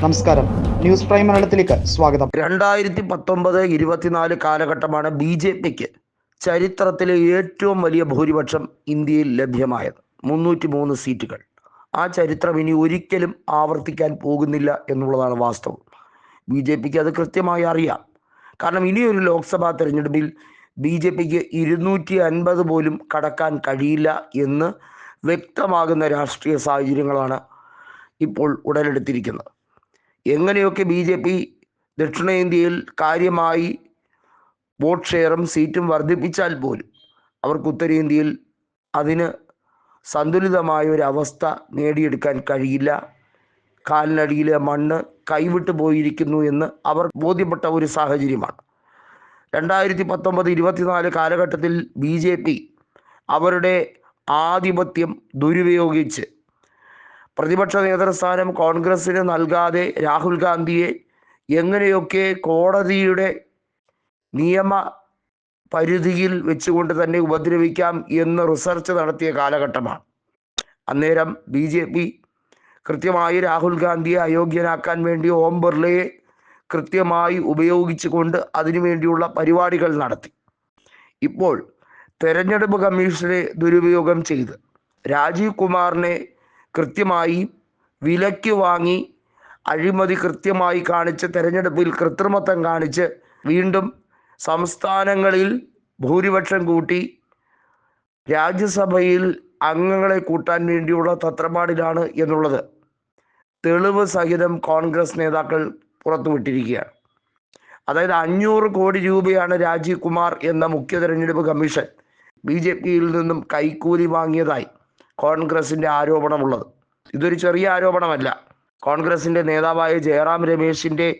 നമസ്കാരം. News prime മലയാളത്തിലേക്ക് സ്വാഗതം. രണ്ടായിരത്തി പത്തൊമ്പത് ഇരുപത്തിനാല് കാലഘട്ടമാണ് ബി ജെ പിക്ക് ചരിത്രത്തിലെ ഏറ്റവും വലിയ ഭൂരിപക്ഷം ഇന്ത്യയിൽ ലഭ്യമായത്. മുന്നൂറ്റി മൂന്ന് സീറ്റുകൾ. ആ ചരിത്രം ഇനി ഒരിക്കലും ആവർത്തിക്കാൻ പോകുന്നില്ല എന്നുള്ളതാണ് വാസ്തവം. ബി ജെ പിക്ക് അത് കൃത്യമായി അറിയാം. കാരണം ഇനിയൊരു ലോക്സഭാ തെരഞ്ഞെടുപ്പിൽ ബി ജെ പിക്ക് ഇരുന്നൂറ്റി അൻപത് പോലും കടക്കാൻ കഴിയില്ല എന്ന് വ്യക്തമാകുന്ന രാഷ്ട്രീയ സാഹചര്യങ്ങളാണ് ഇപ്പോൾ ഉടലെടുത്തിരിക്കുന്നത്. എങ്ങനെയൊക്കെ ബി ജെ പി ദക്ഷിണേന്ത്യയിൽ കാര്യമായി വോട്ട് ഷെയറും സീറ്റും വർദ്ധിപ്പിച്ചാൽ പോലും അവർക്ക് ഉത്തരേന്ത്യയിൽ അതിന് സന്തുലിതമായ ഒരു അവസ്ഥ നേടിയെടുക്കാൻ കഴിയില്ല. കാലിനടിയിലെ മണ്ണ് കൈവിട്ടു പോയിരിക്കുന്നു എന്ന് അവർ ബോധ്യപ്പെട്ട ഒരു സാഹചര്യമാണ്. രണ്ടായിരത്തി പത്തൊമ്പത് ഇരുപത്തിനാല് കാലഘട്ടത്തിൽ ബി ജെ പി അവരുടെ ആധിപത്യം ദുരുപയോഗിച്ച് പ്രതിപക്ഷ നേതൃസ്ഥാനം കോൺഗ്രസിന് നൽകാതെ രാഹുൽ ഗാന്ധിയെ എങ്ങനെയൊക്കെ കോടതിയുടെ നിയമ പരിധിയിൽ വെച്ചുകൊണ്ട് തന്നെ ഉപദ്രവിക്കാം എന്ന് റിസർച്ച് നടത്തിയ കാലഘട്ടമാണ്. അന്നേരം ബി ജെ പി കൃത്യമായി രാഹുൽ ഗാന്ധിയെ അയോഗ്യനാക്കാൻ വേണ്ടി ഓം ബിർളയെ കൃത്യമായി ഉപയോഗിച്ചുകൊണ്ട് അതിനുവേണ്ടിയുള്ള പരിപാടികൾ നടത്തി. ഇപ്പോൾ തെരഞ്ഞെടുപ്പ് കമ്മീഷനെ ദുരുപയോഗം ചെയ്ത് രാജീവ് കുമാറിനെ കൃത്യമായി വിലയ്ക്ക് വാങ്ങി അഴിമതി കൃത്യമായി കാണിച്ച് തെരഞ്ഞെടുപ്പിൽ കൃത്രിമത്വം കാണിച്ച് വീണ്ടും സംസ്ഥാനങ്ങളിൽ ഭൂരിപക്ഷം കൂട്ടി രാജ്യസഭയിൽ അംഗങ്ങളെ കൂട്ടാൻ വേണ്ടിയുള്ള തത്രപ്പാടിലാണ് എന്നുള്ളത് തെളിവ് സഹിതം കോൺഗ്രസ് നേതാക്കൾ പുറത്തുവിട്ടിരിക്കുകയാണ്. അതായത് അഞ്ഞൂറ് കോടി രൂപയാണ് രാജീവ് കുമാർ എന്ന മുഖ്യ തെരഞ്ഞെടുപ്പ് കമ്മീഷൻ ബി ജെ പിയിൽ നിന്നും കൈക്കൂലി വാങ്ങിയതായി. കോൺഗ്രസിന്റെ ആരോപണമുള്ളത്. ഇതൊരു ചെറിയ ആരോപണമല്ല. കോൺഗ്രസിന്റെ നേതാവായ ജയറാം രമേശിന്റെ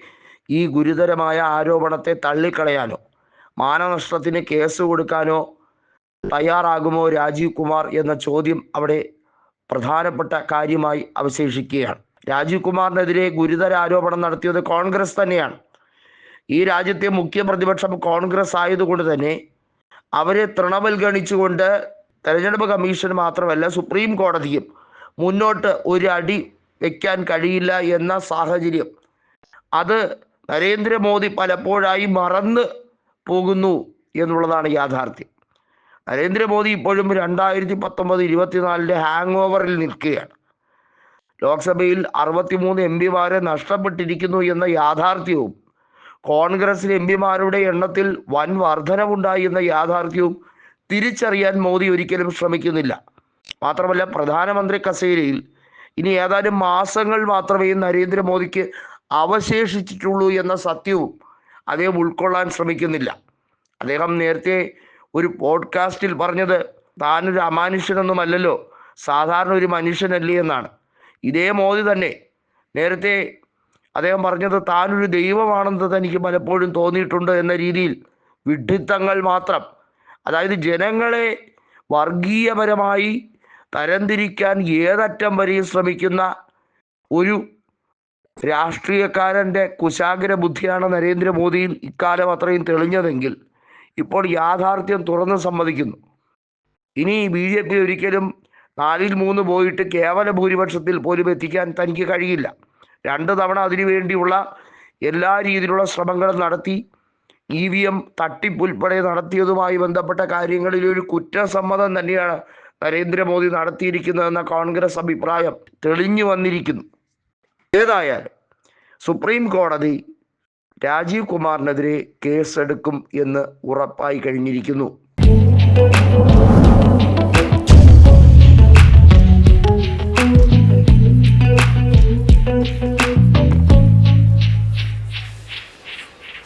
ഈ ഗുരുതരമായ ആരോപണത്തെ തള്ളിക്കളയാനോ മാനനഷ്ടത്തിന് കേസ് കൊടുക്കാനോ തയ്യാറാകുമോ രാജീവ് കുമാർ എന്ന ചോദ്യം അവിടെ പ്രധാനപ്പെട്ട കാര്യമായി അവശേഷിക്കുകയാണ്. രാജീവ് കുമാറിനെതിരെ ഗുരുതര ആരോപണം നടത്തിയത് കോൺഗ്രസ് തന്നെയാണ്. ഈ രാജ്യത്തെ മുഖ്യ പ്രതിപക്ഷം കോൺഗ്രസ് ആയതുകൊണ്ട് തന്നെ അവരെ തൃണവൽഗണിച്ചുകൊണ്ട് തെരഞ്ഞെടുപ്പ് കമ്മീഷൻ മാത്രമല്ല സുപ്രീം കോടതിയും മുന്നോട്ട് ഒരു അടി വയ്ക്കാൻ കഴിയില്ല എന്ന സാഹചര്യം. അത് നരേന്ദ്രമോദി പലപ്പോഴായി മറന്ന് പോകുന്നു എന്നുള്ളതാണ് യാഥാർത്ഥ്യം. നരേന്ദ്രമോദി ഇപ്പോഴും രണ്ടായിരത്തി പത്തൊമ്പത് ഇരുപത്തിനാലിന്റെ ഹാങ് ഓവറിൽ നിൽക്കുകയാണ്. ലോക്സഭയിൽ അറുപത്തിമൂന്ന് എം പിമാരെ നഷ്ടപ്പെട്ടിരിക്കുന്നു എന്ന യാഥാർത്ഥ്യവും കോൺഗ്രസിലെ എം പിമാരുടെ എണ്ണത്തിൽ വൻ വർധനവുണ്ടായി എന്ന യാഥാർത്ഥ്യവും തിരിച്ചറിയാൻ മോദി ഒരിക്കലും ശ്രമിക്കുന്നില്ല. മാത്രമല്ല പ്രധാനമന്ത്രി കസേരയിൽ ഇനി ഏതാനും മാസങ്ങൾ മാത്രമേ നരേന്ദ്രമോദിക്ക് അവശേഷിച്ചിട്ടുള്ളൂ എന്ന സത്യവും അദ്ദേഹം ഉൾക്കൊള്ളാൻ ശ്രമിക്കുന്നില്ല. അദ്ദേഹം നേരത്തെ ഒരു പോഡ്കാസ്റ്റിൽ പറഞ്ഞത് താനൊരു അമാനുഷ്യനൊന്നുമല്ലല്ലോ സാധാരണ ഒരു മനുഷ്യനല്ലേ എന്നാണ്. ഇതേ മോദി തന്നെ നേരത്തെ അദ്ദേഹം പറഞ്ഞത് താനൊരു ദൈവമാണെന്ന് തനിക്ക് പലപ്പോഴും തോന്നിയിട്ടുണ്ട് എന്ന രീതിയിൽ വിഡ്ഢിത്തങ്ങൾ മാത്രം അതായത് ജനങ്ങളെ വർഗീയപരമായി തരംതിരിക്കാൻ ഏതറ്റം വരെയും ശ്രമിക്കുന്ന ഒരു രാഷ്ട്രീയക്കാരന്റെ കുശാഗ്ര ബുദ്ധിയാണ് നരേന്ദ്രമോദിയിൽ ഇക്കാലം അത്രയും തെളിഞ്ഞതെങ്കിൽ ഇപ്പോൾ യാഥാർത്ഥ്യം തുറന്ന് സമ്മതിക്കുന്നു. ഇനി ബി ജെ പി ഒരിക്കലും നാലിൽ മൂന്ന് പോയിട്ട് കേവല ഭൂരിപക്ഷത്തിൽ പോലും എത്തിക്കാൻ തനിക്ക് കഴിയില്ല. രണ്ട് തവണ അതിനുവേണ്ടിയുള്ള എല്ലാ രീതിയിലുള്ള ശ്രമങ്ങളും നടത്തി ഇ വി എം തട്ടിപ്പുൾപ്പെടെ നടത്തിയതുമായി ബന്ധപ്പെട്ട കാര്യങ്ങളിൽ ഒരു കുറ്റസമ്മതം തന്നെയാണ് നരേന്ദ്രമോദി നടത്തിയിരിക്കുന്നതെന്ന കോൺഗ്രസ് അഭിപ്രായം തെളിഞ്ഞു വന്നിരിക്കുന്നു. ഏതായാലും സുപ്രീം കോടതി രാജീവ് കുമാറിനെതിരെ കേസെടുക്കും എന്ന് ഉറപ്പായി കഴിഞ്ഞിരിക്കുന്നു.